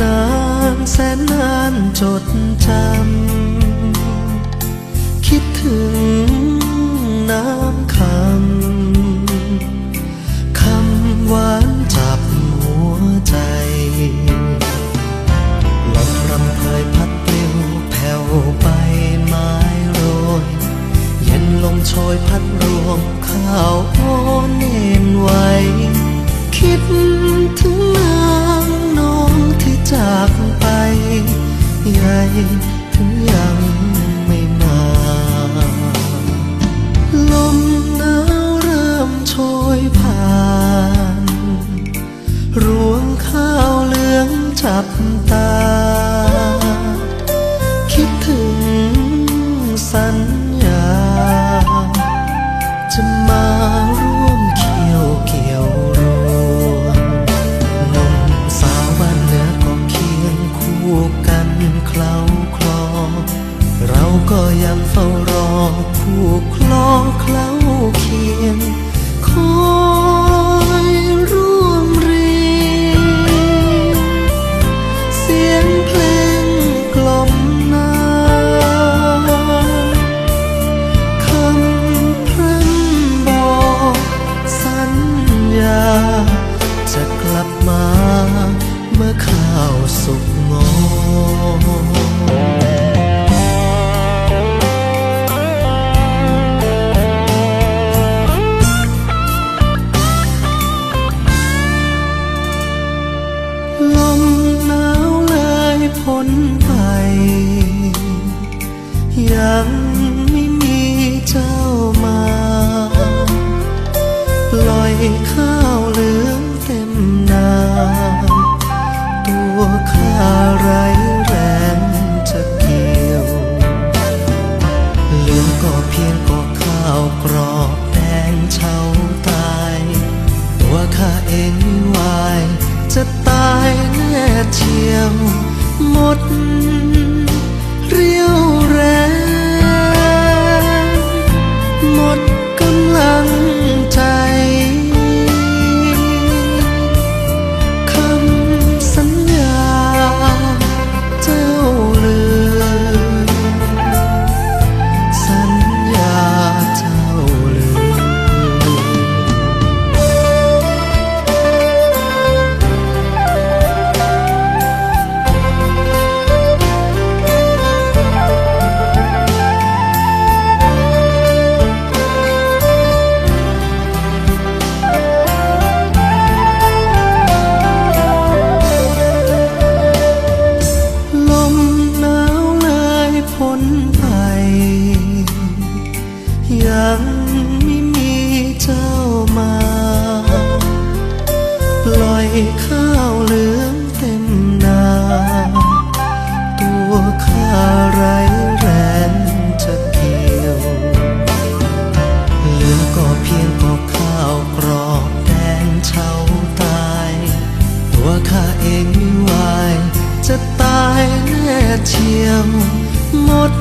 นานแสนนานจดจำ คิดถึงน้ำคำ คำหวานจับหัวใจลมรำเคยพัดเปลิวแผ่วไปไม้โรย เย็นลมชอยพัดรวมข้าวโอนเนนไว้ คิด จับตา ไป ยังไม่มีเจ้ามา ปล่อยข้า ข้าวเหลืองเต็มนา ตัวข้าไรแรงจะเกี่ยว เหลือก็เพียงพอข้าวกรอบแดงเฉาตาย ตัวข้าเองไม่ไหวจะตายแน่เชียวหมด